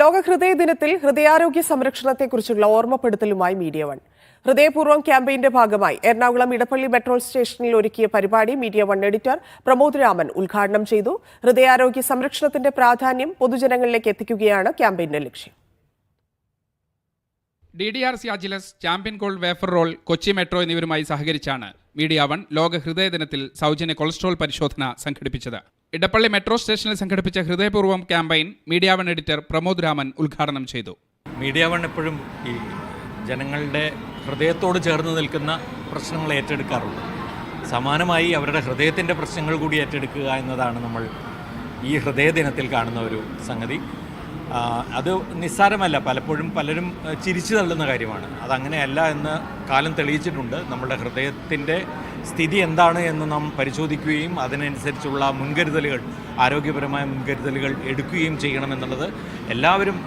ലോക ഹൃദയ ദിനത്തിൽ ഹൃദയാരോഗ്യ സംരക്ഷണത്തെക്കുറിച്ചുള്ള ഓർമ്മപ്പെടുത്തലുമായി മീഡിയ വൺ. ഹൃദയപൂർവം ക്യാമ്പയിന്റെ ഭാഗമായി എറണാകുളം ഇടപ്പള്ളി മെട്രോ സ്റ്റേഷനിൽ ഒരുക്കിയ പരിപാടി media one editor Pramod Raman ഉദ്ഘാടനം ചെയ്തു. ഹൃദയാരോഗ്യ സംരക്ഷണത്തിന്റെ പ്രാധാന്യം പൊതുജനങ്ങളിലേക്ക് എത്തിക്കുകയാണ് ക്യാമ്പയിന്റെ ലക്ഷ്യം. D D R C champion gold wafer roll Kochi metro എന്നിവരുമായി സഹകരിച്ചാണ് മീഡിയ വൺ ലോക ഹൃദയ ദിനത്തിൽ സൗജന്യ കൊളസ്ട്രോൾ പരിശോധന സംഘടിപ്പിച്ചത്. ഇടപ്പള്ളി മെട്രോ സ്റ്റേഷനിൽ സംഘടിപ്പിച്ച ഹൃദയപൂർവം campaign media one editor Pramod Raman ഉദ്ഘാടനം ചെയ്തു. മീഡിയ വൺ എപ്പോഴും ഈ ജനങ്ങളുടെ ഹൃദയത്തോട് ചേർന്ന് നിൽക്കുന്ന പ്രശ്നങ്ങൾ ഏറ്റെടുക്കാറുണ്ട്. സമാനമായി അവരുടെ ഹൃദയത്തിന്റെ പ്രശ്നങ്ങൾ കൂടി ഏറ്റെടുക്കുക എന്നതാണ് നമ്മൾ ഈ ഹൃദയ ദിനത്തിൽ കാണുന്ന ഒരു സംഗതി. അത് നിസ്സാരമല്ല പലപ്പോഴും പലരും ചിരിച്ചു തള്ളുന്ന കാര്യമാണ്. അതങ്ങനെയല്ല എന്ന് കാലം തെളിയിച്ചിട്ടുണ്ട്. നമ്മുടെ ഹൃദയത്തിന്റെ സ്ഥിതി എന്താണ് എന്ന് നാം പരിശോധിക്കുകയും അതിനനുസരിച്ചുള്ള മുൻകരുതലുകൾ ആരോഗ്യപരമായ മുൻകരുതലുകൾ എടുക്കുകയും ചെയ്യണമെന്നുള്ളത് എല്ലാവരും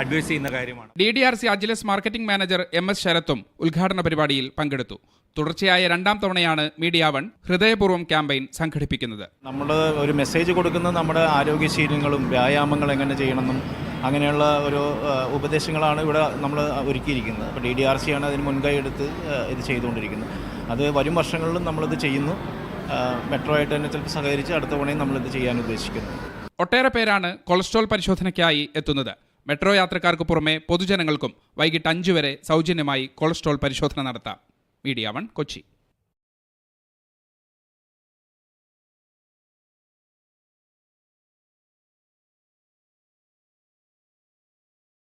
അഡ്വൈസ് ചെയ്യുന്ന കാര്യമാണ്. D D R C Agilus marketing manager M S ശരത്തും ഉദ്ഘാടന പരിപാടിയിൽ പങ്കെടുത്തു. തുടർച്ചയായ രണ്ടാം തവണയാണ് മീഡിയ വൺ ഹൃദയപൂർവം ക്യാമ്പയിൻ സംഘടിപ്പിക്കുന്നത്. നമ്മൾ ഒരു മെസ്സേജ് കൊടുക്കുന്നത് നമ്മുടെ ആരോഗ്യശീലങ്ങളും വ്യായാമങ്ങൾ എങ്ങനെ ചെയ്യണമെന്നും അങ്ങനെയുള്ള ഒരു ഉപദേശങ്ങളാണ് ഇവിടെ നമ്മൾ ഒരുക്കിയിരിക്കുന്നത്. അപ്പോൾ ഡി ഡി ആർ സി ആണ് അതിന് മുൻകൈ എടുത്ത് ഇത് ചെയ്തുകൊണ്ടിരിക്കുന്നത്. അത് വരും വർഷങ്ങളിലും നമ്മളിത് ചെയ്യുന്നു. മെട്രോ ആയിട്ട് തന്നെ ചിലപ്പോൾ സഹകരിച്ച് അടുത്ത തവണയും നമ്മളിത് ചെയ്യാൻ ഉദ്ദേശിക്കുന്നു. ഒട്ടേറെ പേരാണ് കൊളസ്ട്രോൾ പരിശോധനയ്ക്കായി എത്തുന്നത്. മെട്രോ യാത്രക്കാർക്ക് പുറമെ പൊതുജനങ്ങൾക്കും വൈകിട്ട് അഞ്ചുവരെ സൗജന്യമായി കൊളസ്ട്രോൾ പരിശോധന നടത്താം. Media one Kochi.